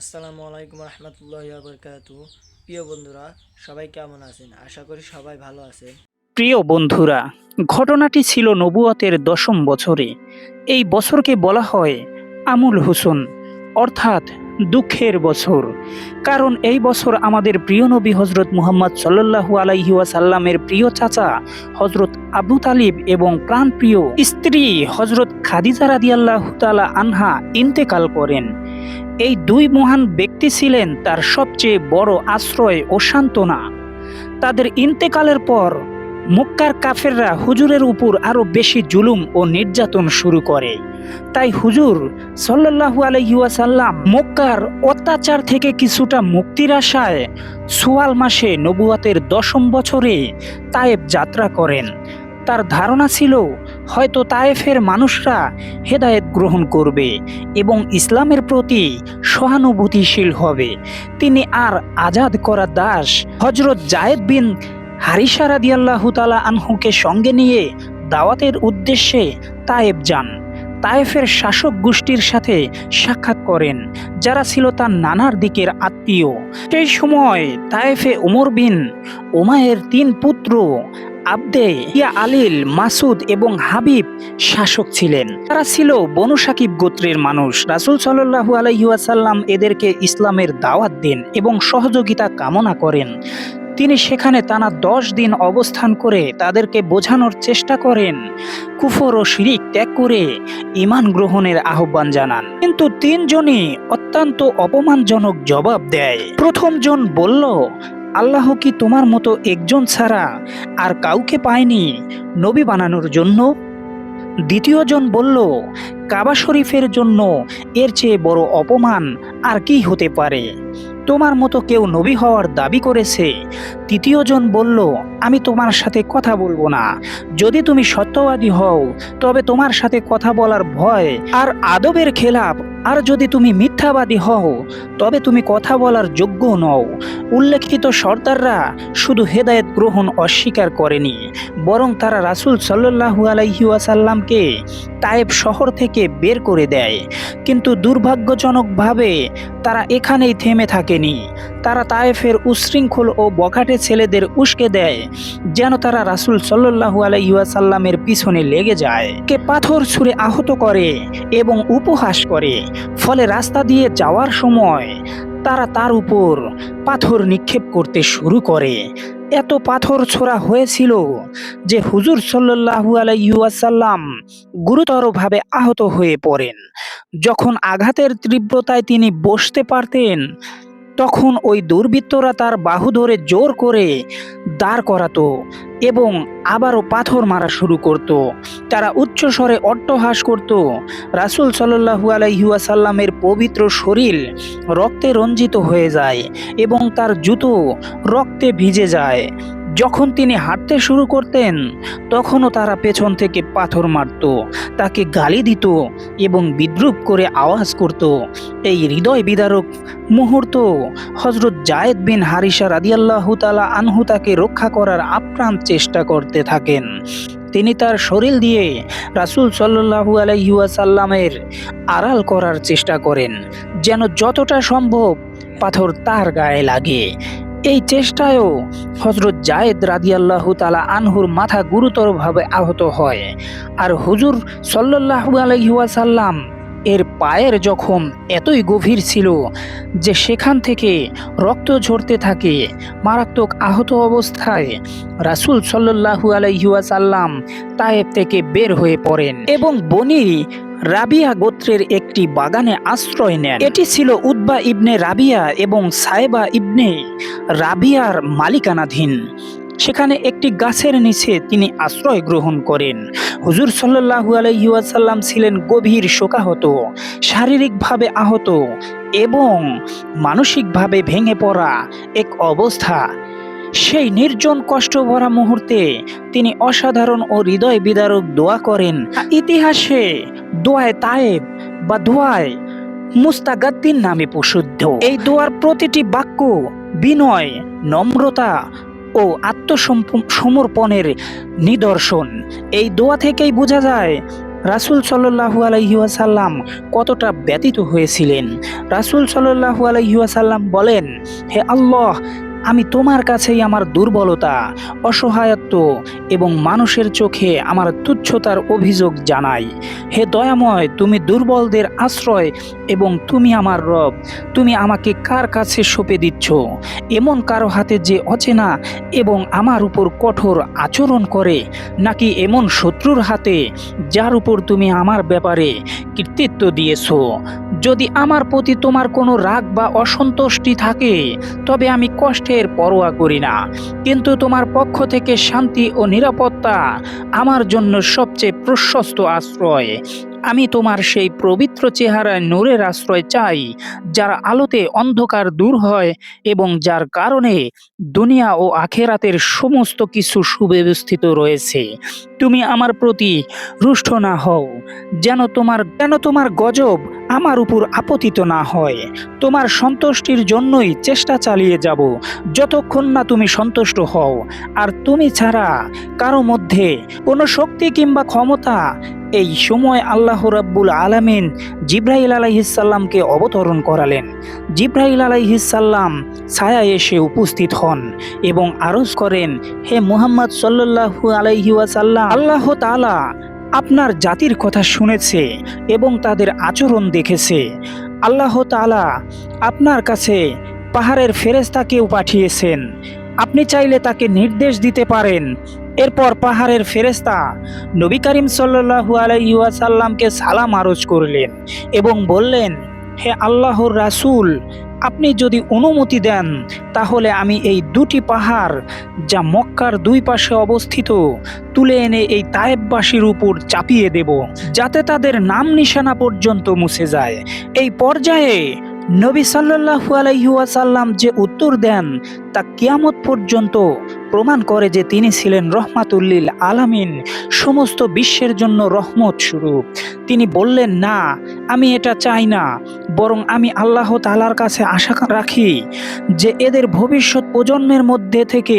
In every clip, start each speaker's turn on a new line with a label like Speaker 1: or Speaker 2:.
Speaker 1: আসসালামু আলাইকুম রহমতুল্লাহ বরকাতু প্রিয় বন্ধুরা, সবাই কেমন আছেন? আশা করি সবাই ভালো আছেন।
Speaker 2: প্রিয় বন্ধুরা, ঘটনাটি ছিল নবুয়তের দশম বছরে। এই বছরকে বলা হয় আমুল হুসন, অর্থাৎ দুঃখের বছর। কারণ এই বছর আমাদের প্রিয় নবী হজরত মুহাম্মদ সাল্লাহু আলাইহি ওয়াসাল্লামের প্রিয় চাচা হজরত আবু তালিব এবং প্রাণপ্রিয় স্ত্রী হজরত খাদিজা রাদিয়াল্লাহ তালা আনহা ইন্তেকাল করেন। এই দুই মহান ব্যক্তি ছিলেন তার সবচেয়ে বড় আশ্রয় ও সান্ত্বনা। তাদের ইন্তেকালের পর মক্কার কাফেররা হুজুরের উপর আরও বেশি জুলুম ও নির্যাতন শুরু করে। তাই হুজুর সাল্লাল্লাহু আলাইহি ওয়াসাল্লাম মক্কার অত্যাচার থেকে কিছুটা মুক্তির আশায় সোয়াল মাসে নবুয়াতের দশম বছরে তায়েব যাত্রা করেন। তার ধারণা ছিল, হয়তো তায়েফের মানুষরা হেদায়েত গ্রহণ করবে এবং ইসলামের প্রতি সহানুভূতিশীল হবে। তিনি আর আজাদ করা দাস হজরত জায়েদ বিন হারিসা রাদিয়াল্লাহু তালা আনহুকে সঙ্গে নিয়ে দাওয়াতের উদ্দেশ্যে তায়েব যান। তায়েফের শাসক গোষ্ঠীর সাথে সাক্ষাৎ করেন, যারা ছিল তার নানার দিকের আত্মীয়। সেই সময় তায়েফে ওমর বিন ওমায়ের তিন পুত্র আবদে ইয়া আলিল, মাসুদ এবং হাবিব শাসক ছিলেন। তারা ছিল বনু সাকিব গোত্রের মানুষ। রাসুল সাল্লাহু আলাইসাল্লাম এদেরকে ইসলামের দাওয়াত দেন এবং সহযোগিতা কামনা করেন। তিনি সেখানে টানা দশ দিন অবস্থান করে তাদেরকে বোঝানোর চেষ্টা করেন, কুফর ও শিরিক ত্যাগ করে ইমান গ্রহণের আহ্বান জানান। কিন্তু তিনজনই অত্যন্ত অপমানজনক জবাব দেয়। প্রথমজন বলল আল্লাহ কি তোমার মতো একজন ছাড়া আর কাউকে পায়নি নবী বানানোর জন্য? দ্বিতীয় জন বলল, কাবা শরীফের জন্য এর চেয়ে বড় অপমান আর কি হতে পারে? তোমার মতো কেউ নবী হওয়ার দাবি করেছে। তৃতীয় জন বলল, আমি তোমার সাথে কথা বলব না। যদি তুমি সত্যবাদী হও, তবে তোমার সাথে কথা বলার ভয় আর আদবের খেলাপ আর যদি তুমি মিথ্যাবাদী হও, তবে তুমি কথা বলার যোগ্য নও। উল্লেখিত সর্দাররা শুধু হেদায়েত গ্রহণ অস্বীকার করেনি, বরং তারা রাসুল সাল্লু আলাইসাল্লামকে তায়েব শহর থেকে বের করে দেয়। কিন্তু দুর্ভাগ্যজনকভাবে তারা এখানেই থেমে থাকেনি। তারা তায়েফের উশৃঙ্খল ও বখাটে ছেলেদের উস্কে দেয়, যেন তারা রাসুল সাল্লু আলাইসাল্লামের পিছনে লেগে যায়। কে পাথর ছুঁড়ে আহত করে এবং উপহাস করে ফলে রাস্তা দিয়ে যাওয়ার সময় তারা তার উপর পাথর নিক্ষেপ করতে শুরু করে। এত পাথর ছোড়া হয়েছিল যে হুজুর সাল্লু আলাইসাল্লাম গুরুতরভাবে আহত হয়ে পড়েন। যখন আঘাতের তীব্রতায় তিনি বসতে পারতেন তখন ওই দুর্বৃত্তরা তার বাহু ধরে জোর করে দাঁড় করাতো এবং আবারও পাথর মারা শুরু করত। তারা উচ্চস্বরে অট্টহাস করত, রাসুল সাল্লাহু আলাইহুয়াসাল্লামের পবিত্র শরীর রক্তে রঞ্জিত হয়ে যায় এবং তার জুতো রক্তে ভিজে যায়। যখন তিনি হাঁটতে শুরু করতেন, তখনও তারা পেছন থেকে পাথর মারত, তাকে গালি দিত এবং বিদ্রুপ করে আওয়াজ করত। এই হৃদয় বিদারক মুহূর্ত হজরত জায়েদ বিন হারিসা রাদিয়াল্লাহু তালা আনহু তাকে রক্ষা করার আপ্রাণ চেষ্টা করতে থাকেন। তিনি তার শরীর দিয়ে রাসুল সাল্লাহু আলাইসাল্লামের আড়াল করার চেষ্টা করেন, যেন যতটা সম্ভব পাথর তার গায়ে লাগে। এই চেষ্টায়ও হজরত জায়েদ রাদিয়াল্লাহু তালা আনহুর মাথা গুরুতরভাবে আহত হয়। আর হুজুর সাল্লাহু আলহিউসাল্লাম এর পায়ের জখম এতই গভীর ছিল যে সেখান থেকে রক্ত ঝরতে থাকে। মারাত্মক আহত অবস্থায় রাসুল সাল্লাহু আলহিউসাল্লাম তায়েব থেকে বের হয়ে পড়েন এবং বনি রাবিয়া গোত্রের একটি বাগানে আশ্রয় নেন। এটি ছিল উদ্বা ইবনে রাবিয়া এবং সাহেবা ইবনে রাবিয়ার মালিকানাধীন। সেখানে একটি গাছের নিচে তিনি আশ্রয় গ্রহণ করেন। হুজুর সাল্লাহু আলাইসাল্লাম ছিলেন গভীর শোকাহত, শারীরিকভাবে আহত এবং মানসিকভাবে ভেঙে পড়া এক অবস্থা। সেই নির্জন কষ্ট ভরা মুহূর্তে তিনি অসাধারণ ও হৃদয় বিদারক দোয়া করেন। ইতিহাসে দোয়ায় তায়েব বা দোয়ায় মুস্তাগাদ্দিন নামে প্রসিদ্ধ। এই দোয়ার প্রতিটি বাক্য বিনয়, নম্রতা ও আত্মসমর্পণের নিদর্শন। এই দোয়া থেকেই বোঝা যায়, রাসুল সাল্লু আলাইহাসাল্লাম কতটা ব্যতীত হয়েছিলেন। রাসুল সাল্লু আলাইহাসাল্লাম বলেন, হে আল্লাহ আমি তোমার কাছেই আমার দুর্বলতা, অসহায়ত্ব এবং মানুষের চোখে আমার তুচ্ছতার অভিযোগ জানাই। হে দয়াময়, তুমি দুর্বলদের আশ্রয় এবং তুমি আমার রব, তুমি আমাকে কার কাছে সঁপে দিচ্ছ? এমন কারও হাতে যে অচেনা এবং আমার উপর কঠোর আচরণ করে, নাকি এমন শত্রুর হাতে যার উপর তুমি আমার ব্যাপারে কৃতিত্ব দিয়েছ? যদি আমার প্রতি তোমার কোনো রাগ বা অসন্তুষ্টি থাকে, তবে আমি কষ্টের পরোয়া করি না। কিন্তু তোমার পক্ষ থেকে শান্তি ও নিরাপত্তা আমার জন্য সবচেয়ে প্রশস্ত আশ্রয়। আমি তোমার সেই পবিত্র চেহারায় নূরের আশ্রয় চাই, যার আলোতে অন্ধকার দূর হয় এবং যার কারণে দুনিয়া ও আখেরাতের সমস্ত কিছু সুব্যবস্থিত রয়েছে। তুমি আমার প্রতি রুষ্ট না হও, যেন তোমার যেন তোমার গজব আমার উপর আপতিত না হয়। তোমার সন্তুষ্টির জন্যই চেষ্টা চালিয়ে যাব। যতক্ষণ না তুমি সন্তুষ্ট হও। আর তুমি ছাড়া কারও মধ্যে কোনো শক্তি কিংবা ক্ষমতা এই সময় আল্লাহ রাব্বুল আলামিন জিব্রাহিল আলাইহিসাল্লামকে অবতরণ করালেন। জিব্রাহিল আলাইহিসাল্লাম ছায়া এসে উপস্থিত হন এবং আরজ করেন, হে মুহাম্মদ সাল্লাল্লাহু আলাইহি ওয়াসাল্লাম, আল্লাহ তাআলা আপনার জাতির কথা শুনেছে এবং তাদের আচরণ দেখেছে। আল্লাহ তাআলা আপনার কাছে পাহাড়ের ফেরেস্তাকেও পাঠিয়েছেন। আপনি চাইলে তাকে নির্দেশ দিতে পারেন। এরপর পাহাড়ের ফেরেস্তা নবী করিম সাল্লু আলাইসাল্লামকে সালাম আরজ করলেন এবং বললেন, হে আল্লাহর রাসূল আপনি যদি অনুমতি দেন, তাহলে আমি এই দুটি পাহাড়, যা মক্কার দুই পাশে অবস্থিত, তুলে এনে এই তায়েববাসীর উপর চাপিয়ে দেব, যাতে তাদের নাম নিশানা পর্যন্ত মুছে যায়। এই পর্যায়ে নবী সাল্লাহু আলাইহুয়াসাল্লাম যে উত্তর দেন, তা কিয়ামত পর্যন্ত প্রমাণ করে যে তিনি ছিলেন রহমাতুল্লিল আলামিন। সমস্ত বিশ্বের জন্য রহমত স্বরূপ তিনি বললেন, না, আমি এটা চাই না, বরং আমি আল্লাহ তালার কাছে আশা রাখি যে এদের ভবিষ্যৎ প্রজন্মের মধ্যে থেকে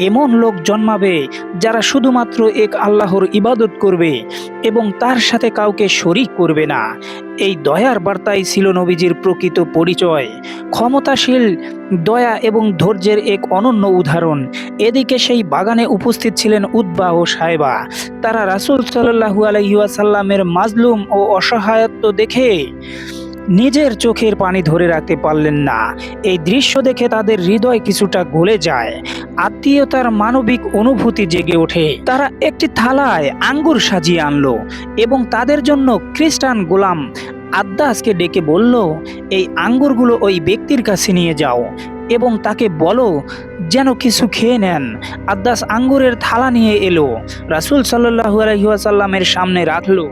Speaker 2: এমন লোক জন্মাবে যারা শুধুমাত্র এক আল্লাহর ইবাদত করবে এবং তার সাথে কাউকে শরিক করবে না। এই দয়ার বার্তাই ছিল নবীজির প্রকৃত পরিচয়। ক্ষমতাশীল, দয়া এবং ধৈর্যের এক অনন্য উদাহরণ। এদিকে সেই বাগানে উপস্থিত ছিলেন উদ্বা ও সাহেবা তারা রাসুল সাল্লাহু আলহিউসাল্লামের মাজলুম ও অসহায়ত্ব দেখে নিজের চোখের পানি ধরে রাখতে পারলেন না। এই দৃশ্য দেখে তাদের হৃদয় কিছুটা গলে যায়। আত্মীয়তার মানবিক অনুভূতি জেগে ওঠে। তারা একটি থালায় আঙ্গুর সাজিয়ে আনল এবং তাদের জন্য খ্রিস্টান গোলাম আদ্দাসকে ডেকে বলল, এই আঙ্গুরগুলো ওই ব্যক্তির কাছে নিয়ে যাও। এবং তাকে বলো, যেন কিছু খেয়ে নেন। আদ্দাস আঙ্গুরের থালা নিয়ে এলো। রাসুল সাল্লাহু আলহিহাসাল্লামের সামনে রাখল।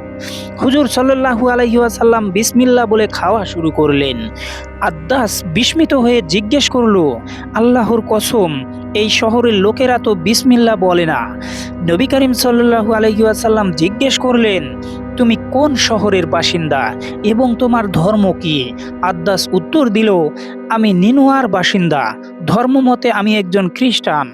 Speaker 2: হুজুর সাল্লাহু আলহিহাসাল্লাম বিসমিল্লা বলে খাওয়া শুরু করলেন। আদ্দাস বিস্মিত হয়ে জিজ্ঞেস করল, আল্লাহর কসম, এই শহরের লোকেরা তো বিসমিল্লা বলে না? নবী করিম সাল্লাহু আলহিহাসাল্লাম জিজ্ঞেস করলেন কোন শহরের বাসিন্দা এবং তোমার ধর্ম কি? আদ্দাস উত্তর দিল, আমি নিনুয়ার বাসিন্দা। ধর্মমতে আমি একজন খ্রিস্টান।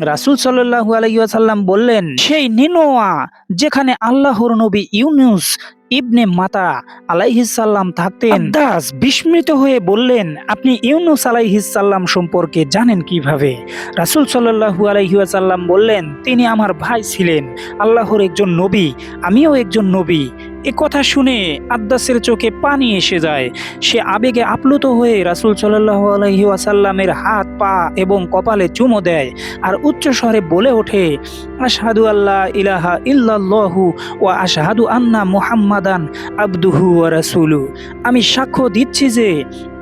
Speaker 2: রাসুল সাল্লাহু আলাইসাল্লাম বললেন, সেই নিনোয়া যেখানে আল্লাহর নবী ইউনুস ইবনে মাতা আলাইহিসাল্লাম থাকতেন। দাস বিস্মিত হয়ে বললেন, আপনি ইউনুস আলাইহিসাল্লাম সম্পর্কে জানেন কীভাবে? রাসুল সাল্লাহু আলাইসাল্লাম বললেন, তিনি আমার ভাই ছিলেন, আল্লাহর একজন নবী, আমিও একজন নবী। এ কথা শুনে আদ্দাসের চোখে পানি এসে যায়। সে আবেগে আপ্লুত হয়ে রাসুল সাল্লাহ আলহি ওয়াসাল্লামের হাত, পা এবং কপালে চুমো দেয় আর উচ্চ স্বরে বলে ওঠে, আশহাদু আল্লাহ ইলাহা ইল্লাল্লাহু ও আশহাদু আন্না মুহাম্মাদান আব্দুহু রাসুলু রাসূলু। আমি সাক্ষ্য দিচ্ছি যে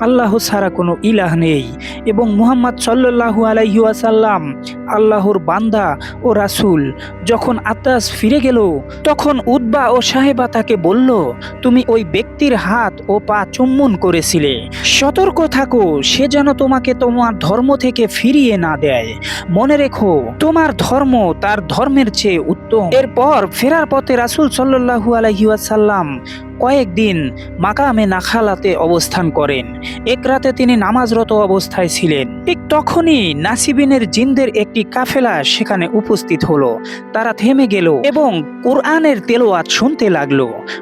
Speaker 2: আল্লাহ ছাড়া কোনো ইলাহ নেই এবং মুহাম্মদ সাল্লাল্লাহু আলাইহি ওয়াসাল্লাম আল্লাহর বান্দা ও রাসূল যখন আতাস ফিরে গেল, তখন উদ্বা ও সাহেবা তাকে বলল, তুমি ওই ব্যক্তির হাত ও পা চুম্বন করেছিলে। সতর্ক থাকো, সে যেন তোমাকে তোমার ধর্ম থেকে ফিরিয়ে না দেয়। মনে রেখো, তোমার ধর্ম তার ধর্মের চেয়ে উত্তম। এরপর ফেরার পথে রাসূল সাল্লাল্লাহু আলাইহি ওয়াসাল্লাম কয়েকদিন মাকামে নাখালাতে অবস্থান করেন। এক রাতে তিনি নামাজরত অবস্থায় ছিলেন। ঠিক তখনই নাসিবিনের জিনদের একটি কাফেলা সেখানে উপস্থিত হলো। তারা থেমে গেল এবং কোরআনের তেলোয়াত শুনতে লাগল।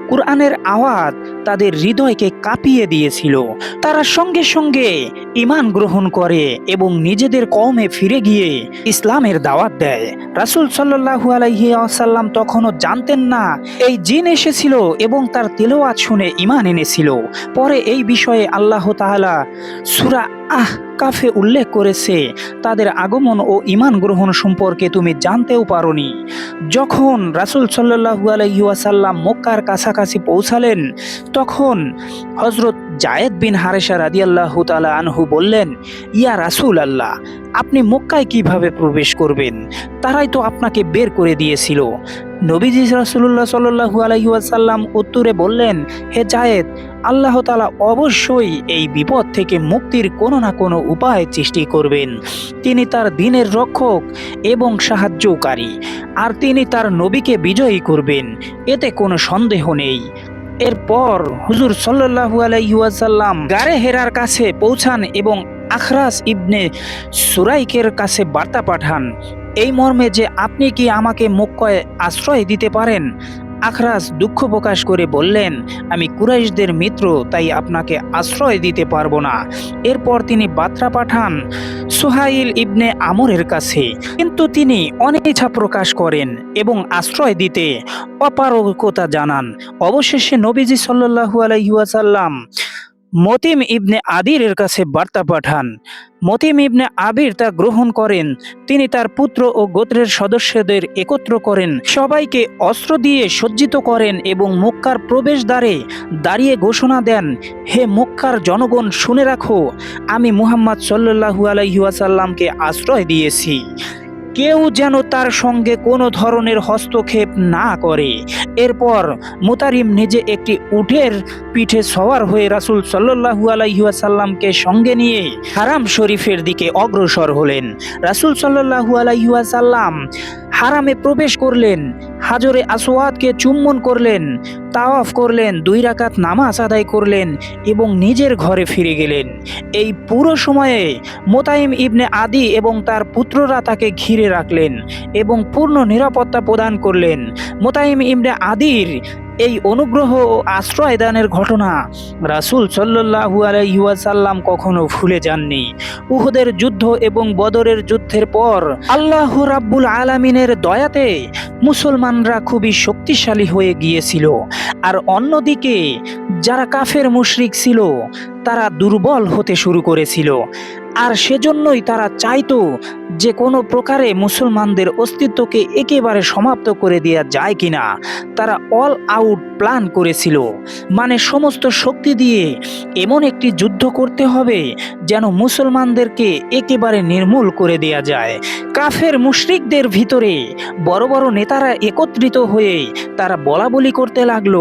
Speaker 2: কোরআনের আওয়াজ তাদের হৃদয়কে কাঁপিয়ে দিয়েছিল। তারা সঙ্গে সঙ্গে ইমান গ্রহণ করে এবং নিজেদের কওমে ফিরে গিয়ে ইসলামের দাওয়াত দেয়। রাসূল সাল্লাল্লাহু আলাইহি আসাল্লাম তখনও জানতেন না, এই জিন এসেছিল এবং তার তেলোয়াত শুনে ইমান এনেছিল। পরে এই বিষয়ে আল্লাহ তাহালা সূরা আহ কাফে উল্লেখ করেছে, তাদের আগমন ও ইমান গ্রহণ সম্পর্কে তুমি জানতেও পারোনি। যখন রাসূল সাল্লাল্লাহু আলাইহি ওয়াসাল্লাম মক্কার কাছাকাছি পৌঁছালেন, তখন হজরত জায়েদ বিন হারেসা রাদিয়াল্লাহু তাআলা আনহু বললেন, ইয়া রাসূল আল্লাহ আপনি মক্কায় কীভাবে প্রবেশ করবেন? তারাই তো আপনাকে বের করে দিয়েছিল। নবীজি রাসূলুল্লাহ সাল্লাল্লাহু আলাইহি ওয়াসাল্লাম উত্তরে বললেন, হে জায়েদ, আল্লাহ তালা অবশ্যই এই বিপদ থেকে মুক্তির কোনো না কোনো উপায় সৃষ্টি করবেন। তিনি তার দিনের রক্ষক এবং সাহায্যকারী, আর তিনি তার নবীকে বিজয়ী করবেন। এতে কোনো সন্দেহ নেই। এরপর হুজুর সাল্লাল্লাহু আলাইহি ওয়াসাল্লাম গারে হেরার কাছে পৌঁছান এবং আখরাস ইবনে সুরাইকের কাছে বার্তা পাঠান। এই মর্মে যে আপনি কি আমাকে মক্কয় আশ্রয় দিতে পারেন? আখরাস দুঃখ প্রকাশ করে বললেন, আমি কুরাইশদের মিত্র, তাই আপনাকে আশ্রয় দিতে পারব না। এরপর তিনি বার্তা পাঠান সোহাইল ইবনে আমরের কাছে। কিন্তু তিনি অনিচ্ছা প্রকাশ করেন এবং আশ্রয় দিতে অপারগতা জানান। অবশেষে নবীজি সাল্লাল্লাহু আলাইহি ওয়াসাল্লাম মতিম ইবনে আদিরের কাছে বার্তা পাঠান। মতিম ইবনে আবির তা গ্রহণ করেন। তিনি তার পুত্র ও গোত্রের সদস্যদের একত্র করেন। সবাইকে অস্ত্র দিয়ে সজ্জিত করেন এবং মক্কার প্রবেশদ্বারে দাঁড়িয়ে ঘোষণা দেন, হে মক্কার জনগণ, শুনে রাখো, আমি মুহাম্মদ সাল্লাল্লাহু আলাইহি ওয়াসাল্লামকে আশ্রয় দিয়েছি। কেউ যেন তার সঙ্গে কোনো ধরনের হস্তক্ষেপ না করে। এরপর মুতারিম নিজে একটি উঠের পিঠে সওয়ার হয়ে রাসূল সাল্লাল্লাহু আলাইহি ওয়াসাল্লামকে সঙ্গে নিয়ে হারাম শরীফের দিকে অগ্রসর হলেন। রাসূল সাল্লাল্লাহু আলাইহি ওয়াসাল্লাম হারামে প্রবেশ করলেন, হাজরে আসওয়াদকে চুম্বন করলেন, তাওয়াফ করলেন, দুই রাকাত নামাজ আদায় করলেন এবং নিজের ঘরে ফিরে গেলেন। এই পুরো সময়ে মোতাইম ইবনে আদি এবং তার পুত্ররা তাকে ঘিরে রাখলেন এবং পূর্ণ নিরাপত্তা প্রদান করলেন। মোতাইম ইবনে আদির এই অনুগ্রহ ও আশ্রয় দানের ঘটনা রাসূল সাল্লাল্লাহু আলাইহি ওয়াসাল্লাম কখনো ভুলে যাননি। উহুদের যুদ্ধ এবং বদরের যুদ্ধের পর আল্লাহ রাব্বুল আলামিনের দয়াতে মুসলমানরা খুবই শক্তিশালী হয়ে গিয়েছিল। আর অন্যদিকে যারা কাফের মুশরিক ছিল, তারা দুর্বল হতে শুরু করেছিল। আর সেজন্যই তারা চাইতো যে কোনো প্রকারে মুসলমানদের অস্তিত্বকে একেবারে সমাপ্ত করে দেওয়া যায় কিনা, তারা অল আউট প্ল্যান করেছিল। মানে সমস্ত শক্তি দিয়ে এমন একটি যুদ্ধ করতে হবে যেন মুসলমানদেরকে একেবারে নির্মূল করে দেয়া যায়। কাফের মুশরিকদের ভিতরে বড় বড় নেতারা একত্রিত হয়ে তারা বলা বলি করতে লাগল,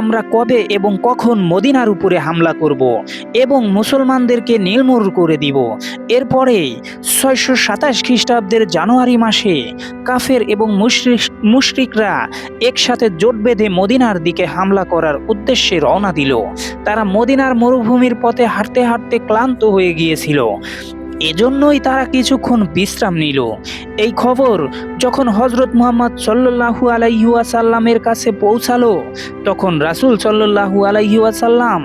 Speaker 2: আমরা কবে এবং কখন মদিনার উপরে হামলা করব এবং মুসলমানদেরকে নির্মূল করে দিব। এরপরে ছয়শো সাতাশ সাতাশ খ্রিস্টাব্দের জানুয়ারি মাসে কাফের এবং মুশরিক মুশরিকরা একসাথে জোট বেঁধে মদিনার দিকে হামলা করার উদ্দেশ্যে রওনা দিল। তারা মদিনার মরুভূমির পথে হাঁটতে হাঁটতে ক্লান্ত হয়ে গিয়েছিল। এজন্যই তারা কিছুক্ষণ বিশ্রাম নিল। এই খবর যখন হজরত মুহাম্মদ সাল্লাল্লাহু আলাইহি ওয়াসাল্লামের কাছে পৌঁছালো, তখন রাসূল সাল্লাল্লাহু আলাইহি ওয়াসাল্লাম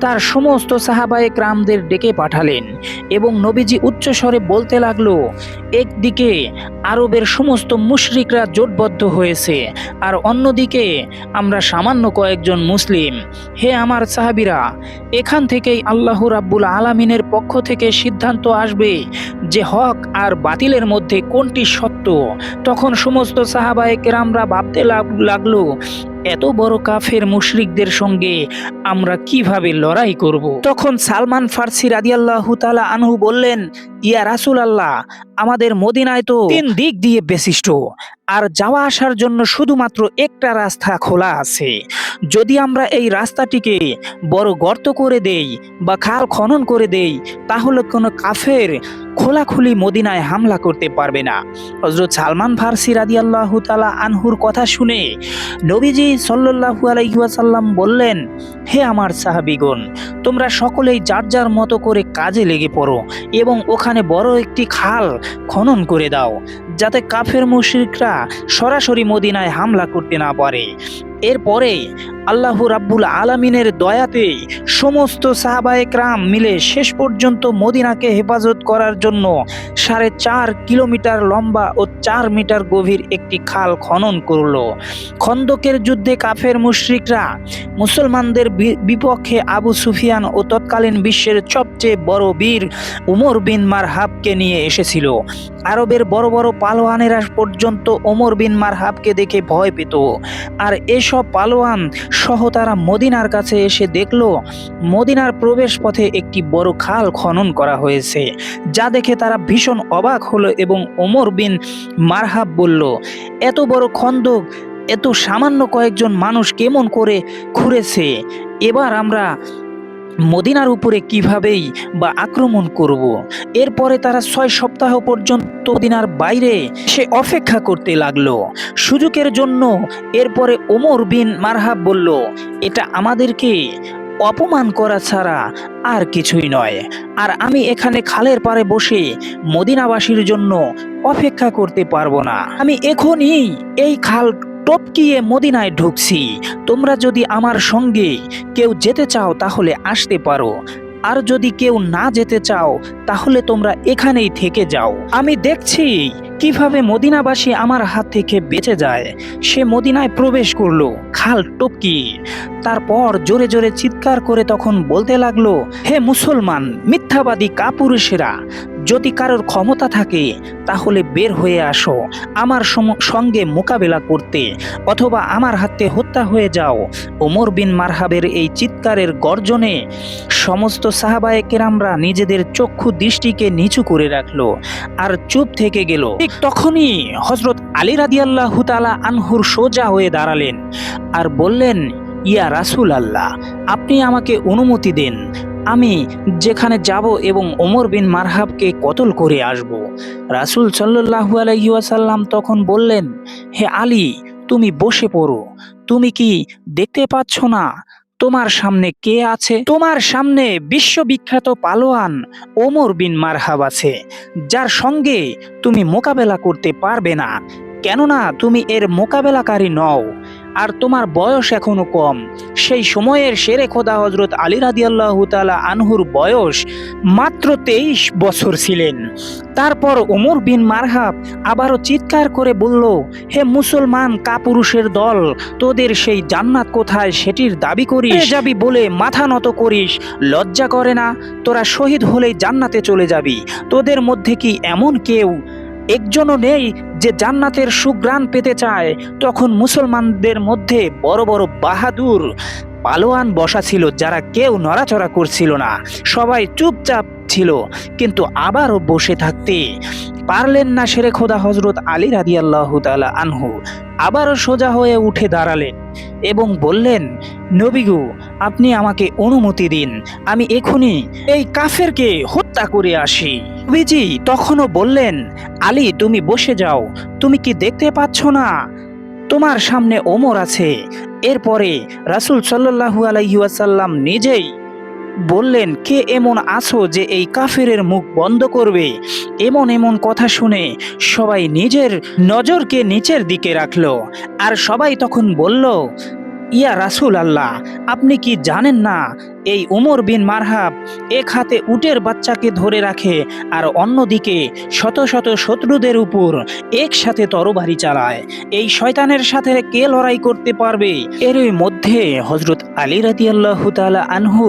Speaker 2: তার সমস্ত সাহাবায়ে ক্রামদের ডেকে পাঠালেন এবং নবীজি উচ্চস্বরে বলতে লাগল, একদিকে আরবের সমস্ত মুশরিকরা জোটবদ্ধ হয়েছে আর অন্যদিকে আমরা সামান্য কয়েকজন মুসলিম। হে আমার সাহাবিরা, এখান থেকেই আল্লাহ রাব্বুল আলামিনের পক্ষ থেকে সিদ্ধান্ত আসবে যে হক আর বাতিলের মধ্যে কোনটি সত্য। তখন সমস্ত সাহাবায়ে কেরামরা ভাবতে লাগ- লাগল এত বড় কাফের মুশরিকদের সঙ্গে আমরা কীভাবে লড়াই করব? তখন সালমান ফার্সি রাদিয়াল্লাহু তালা আনহু বললেন ইয়া রাসুল আল্লাহ আমাদের মদিনায় তো তিন দিক দিয়ে বিশিষ্ট আর যাওয়া আসার জন্য শুধুমাত্র একটা রাস্তা খোলা আছে। যদি আমরা এই রাস্তাটিকে বড় গর্ত করে দেই বা খাল খনন করে দেই, তাহলে কোনো কাফের খোলাখুলি মদিনায় হামলা করতে পারবে না। হজরত সালমান ফার্সি রাদি আল্লাহ তালা আনহুর কথা শুনে নবীজি সাল্লাহু আলাইসাল্লাম বললেন, হে আমার সাহাবিগণ, তোমরা সকলেই যার যার মতো করে কাজে লেগে পড়ো এবং ওখানে বড় একটি খাল খনন করে দাও, যাতে কাফের মুশরিকরা সরাসরি মদিনায় হামলা করতে না পারে। এরপরে আল্লাহ রাব্বুল আলামিনের দয়াতে সমস্ত সাহাবায়করাম মিলে শেষ পর্যন্ত মদিনাকে হেফাজত করার জন্য সাড়ে চার কিলোমিটার লম্বা ও চার মিটার গভীর একটি খাল খনন করল। খন্দকের যুদ্ধে কাফের মুশরিকরা মুসলমানদের বিপক্ষে আবু সুফিয়ান ও তৎকালীন বিশ্বের সবচেয়ে বড় বীর উমর বিন মারহাবকে নিয়ে এসেছিল। আরবের বড় বড় পালোয়ানেরা পর্যন্ত ওমর বিন মারহাবকে দেখে ভয় পেত। আর এসব পালোয়ান সহ তারা মদিনার কাছে এসে দেখল, মদিনার প্রবেশ পথে একটি বড় খাল খনন করা হয়েছে, যা দেখে তারা ভীষণ অবাক হলো এবং ওমর বিন মারহাব বলল, এত বড় খন্দক, এত সামান্য কয়েকজন মানুষ কেমন করে খুঁড়েছে এবার আমরা মদিনার উপরে কিভাবেই বা আক্রমণ করব। এরপরে তারা ছয় সপ্তাহ পর্যন্ত মদিনার বাইরে সে অপেক্ষা করতে লাগল। সুযোগের জন্য এরপরে ওমর বিন মারহাব বলল, এটা আমাদেরকে অপমান করা ছাড়া আর কিছুই নয়। আর আমি এখানে খালের পারে বসে মদিনাবাসীর জন্য অপেক্ষা করতে পারব না। আমি এখনই এই খাল টপকিয়ে মদিনায় ঢুকছি। তোমরা যদি আমার সঙ্গে কেউ যেতে চাও তাহলে আসতে পারো। আর যদি কেউ না যেতে চাও তাহলে তোমরা এখানেই থেকে যাও। আমি দেখছি কীভাবে মদিনাবাসী আমার হাত থেকে বেঁচে যায়? সে মদিনায় প্রবেশ করল, খাল টপকি। তারপর জোরে জোরে চিৎকার করে তখন বলতে লাগল, হে মুসলমান, মিথ্যাবাদী কাপুরুষেরা, যদি কারোর ক্ষমতা থাকে, তাহলে বের হয়ে আসো, আমার সঙ্গে মোকাবেলা করতে, অথবা আমার হাতে হত্যা হয়ে যাও। ওমর বিন মারহাবের এই চিৎকারের গর্জনে সমস্ত সাহাবায়ে কেরামরা নিজেদের চক্ষু দৃষ্টিকে নিচু করে রাখল, আর চুপ থেকে গেল। ঠিক তখনই হজরত আলী রাদিয়াল্লাহ তালা আনহুর সোজা হয়ে দাঁড়ালেন আর বললেন, ইয়া রাসূল আল্লাহ আপনি আমাকে অনুমতি দেন। আমি যেখানে যাব এবং ওমর বিন মারহাবকে কতল করে আসব। রাসূল সাল্লাল্লাহু আলাইহি ওয়াসাল্লাম তখন বললেন, হে আলী, তুমি বসে পড়ো। তুমি কি দেখতে পাচ্ছ না তোমার সামনে কে আছে? তোমার সামনে বিশ্ববিখ্যাত পালোয়ান ওমর বিন মারহাব আছে, যার সঙ্গে তুমি মোকাবেলা করতে পারবে না। কেননা তুমি এর মোকাবেলাকারী নও। আর তোমার বয়স এখনও কম। সেই সময়ের শেরে খোদা হজরত আলী রাদিয়াল্লাহ তালা আনহুর বয়স মাত্র তেইশ বছর ছিলেন। তারপর ওমর বিন মারহাব আবারও চিৎকার করে বলল, হে মুসলমান কাপুরুষের দল, তোদের সেই জান্নাত কোথায় সেটির দাবি করিস? যাবি বলে মাথা নত করিস। লজ্জা করে না, তোরা শহীদ হলেই জান্নাতে চলে যাবি। তোদের মধ্যে কি এমন কেউ একজনও নেই যে জান্নাতের সুগ্রাণ পেতে চায়। তখন মুসলমানদের মধ্যে বড় বড় বাহাদুর পালোয়ান বসা ছিল, যারা কেউ নড়াচড়া করছিল না। সবাই চুপচাপ ছিল, কিন্তু আবারও বসে থাকতে পারলেন না সেরে খোদা হজরত আলী আল্লাহ তালা আনহু। আবারও সোজা হয়ে উঠে দাঁড়ালেন এবং বললেন নবিগু আপনি আমাকে অনুমতি দিন। আমি এখনই এই কাফেরকে হত্যা করে আসি। নবীজি তখনও বললেন, আলী, তুমি বসে যাও। তুমি কি দেখতে পাচ্ছ না? তোমার সামনে ওমর আছে। এরপরে রাসূল সাল্লাল্লাহু আলাইহি ওয়াসাল্লাম নিজেই বললেন, কে এমন আছো যে এই কাফেরের মুখ বন্ধ করবে? এমন এমন কথা শুনে সবাই নিজের নজরকে নিচের দিকে রাখল। আর সবাই তখন বলল ইয়া রাসূল আল্লাহ, আপনি কি জানেন না, এই উমর বিন মারহাব এক হাতে উটের বাচ্চাকে ধরে রাখে আর অন্যদিকে শত শত শত্রুদের উপর একসাথে তরবারি চালায়। এই শয়তানের সাথে কে লড়াই করতে পারবে? এরই মধ্যে হজরত আলী রাদিয়াল্লাহু তাআলা আনহু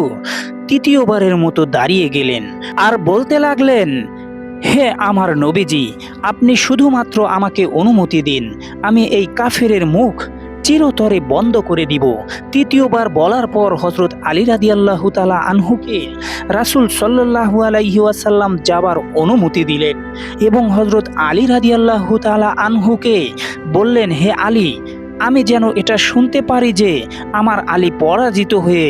Speaker 2: তৃতীয়বারের মতো দাঁড়িয়ে গেলেন আর বলতে লাগলেন, হে আমার নবীজি, আপনি শুধুমাত্র আমাকে অনুমতি দিন, আমি এই কাফেরের মুখ চিরতরে বন্ধ করে দিব। তৃতীয়বার বলার পর হজরত আলী রাদিয়াল্লাহু তালা আনহুকে রাসুল সাল্লাল্লাহু আলাইহাসাল্লাম যাবার অনুমতি দিলেন এবং হজরত আলী রাদিয়াল্লাহু তালা আনহুকে বললেন, হে আলী, আমি যেন এটা শুনতে পারি যে আমার আলী পরাজিত হয়ে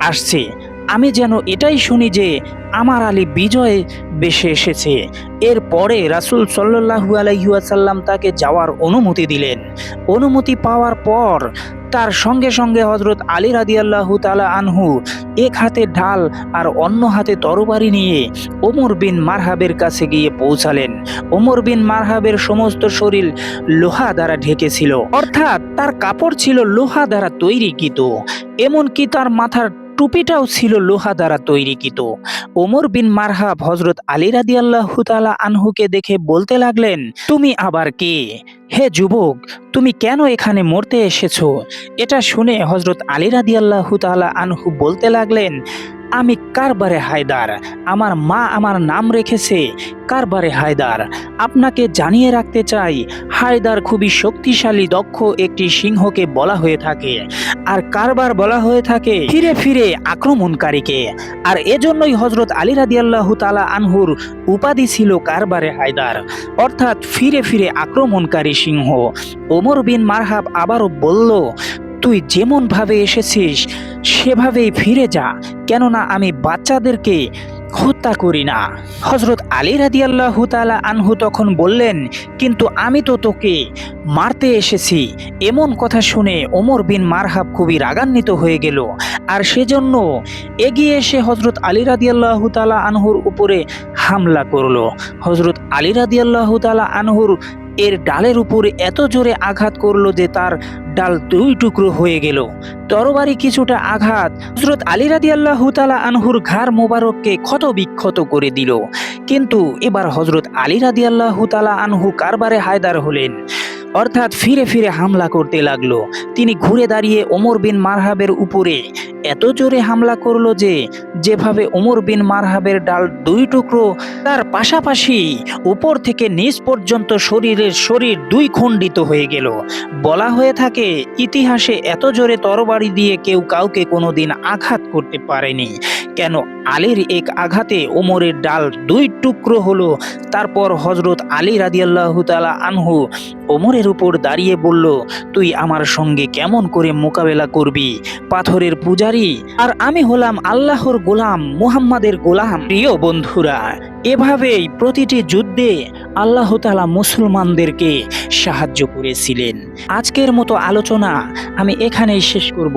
Speaker 2: আসছে। আমি যেন এটাই শুনি যে আমার আলী বিজয় বেশে এসেছে। এরপরে রাসূল সাল্লাল্লাহু আলাইহি ওয়াসাল্লাম তাকে যাওয়ার অনুমতি দিলেন। অনুমতি পাওয়ার পর তার সঙ্গে সঙ্গে হজরত আলী রাদি রাদিয়াল্লাহু তালা আনহু এক হাতে ঢাল আর অন্য হাতে তরবারি নিয়ে ওমর বিন মারহাবের কাছে গিয়ে পৌঁছালেন। ওমর বিন মারহাবের সমস্ত শরীর লোহা দ্বারা ঢেকেছিল। অর্থাৎ তার কাপড় ছিল লোহা দ্বারা তৈরি তৈরিকৃত। এমনকি তার মাথার টুপিটাও ছিল লোহা দ্বারা তৈরিকৃত। ওমর বিন মারহাব হজরত আলী রাদি আল্লাহ আনহুকে দেখে বলতে লাগলেন, তুমি আবার কে? হে যুবক, তুমি কেন এখানে মরতে এসেছ? এটা শুনে হজরত আলী রাদি আল্লাহ আনহু বলতে লাগলেন আমি কারবারে হায়দার? আমার মা আমার নাম রেখেছে। কারবারে হায়দার? আপনাকে জানিয়ে রাখতে চাই, হায়দার খুবই শক্তিশালী, দক্ষ একটি সিংহকে বলা হয়ে থাকে। আর কারবার বলা হয়ে থাকে ফিরে ফিরে আক্রমণকারীকে। আর এজন্যই হজরত আলী রাদিয়াল্লাহু তালা আনহুর উপাধি ছিল কারবারে হায়দার। অর্থাৎ ফিরে ফিরে আক্রমণকারী সিংহ। ওমর বিন মারহাব আবারও বলল তুই যেমন ভাবে এসেছিস, সেভাবেই ফিরে যা। কেননা আমি বাচ্চাদেরকে হত্যা করি না। হজরত আলী রাদিয়াল্লাহু তাআলা আনহু তখন বললেন, কিন্তু আমি তো তোকে মারতে এসেছি। এমন কথা শুনে ওমর বিন মারহাব খুবই রাগান্বিত হয়ে গেল। আর সেজন্য এগিয়ে এসে হজরত আলী রাদিয়াল্লাহু তাআলা আনহুর উপরে হামলা করল। হজরত আলী রাদিয়াল্লাহু তাআলা আনহুর এর ডালের উপর এত জোরে আঘাত করল যে তার ডাল দুই টুকরো হয়ে গেল। তরবারি কিছুটা আঘাত হজরত আলী রাদি আল্লাহ হুতালা আনহুর ঘাড় মোবারককে ক্ষত বিক্ষত করে দিল। কিন্তু এবার হজরত আলী রাদি আল্লাহ হুতালা আনহু কারবারে হায়দার হলেন। অর্থাৎ ফিরে ফিরে হামলা করতে লাগল। তিনি ঘুরে দাঁড়িয়ে ওমর বিন মারহাবের উপরে এত জোরে হামলা করল যে, যেভাবে ওমর বিন মারহাবের ডাল দুই টুকরো, তার পাশাপাশি উপর থেকে নিচ পর্যন্ত শরীরের শরীর দুই খণ্ডিত হয়ে গেল। বলা হয়ে থাকে, ইতিহাসে এত জোরে তরবারি দিয়ে কেউ কাউকে কোনোদিন আঘাত করতে পারেনি। কেন আলীর এক আঘাতে ওমরের ডাল দুই টুকরো হলো। তারপর হজরত আলী রাদিয়াল্লাহু তাআলা আনহু ওমরের উপর দাঁড়িয়ে বলল, তুই আমার সঙ্গে কেমন করে মোকাবেলা করবি? পাথরের পূজারি? আর আমি হলাম আল্লাহর গোলাম, মুহাম্মাদের গোলাম। প্রিয় বন্ধুরা, এভাবেই প্রতিটি যুদ্ধে আল্লাহ তালা মুসলমানদেরকে সাহায্য করেছিলেন। আজকের মতো আলোচনা আমি এখানেই শেষ করব।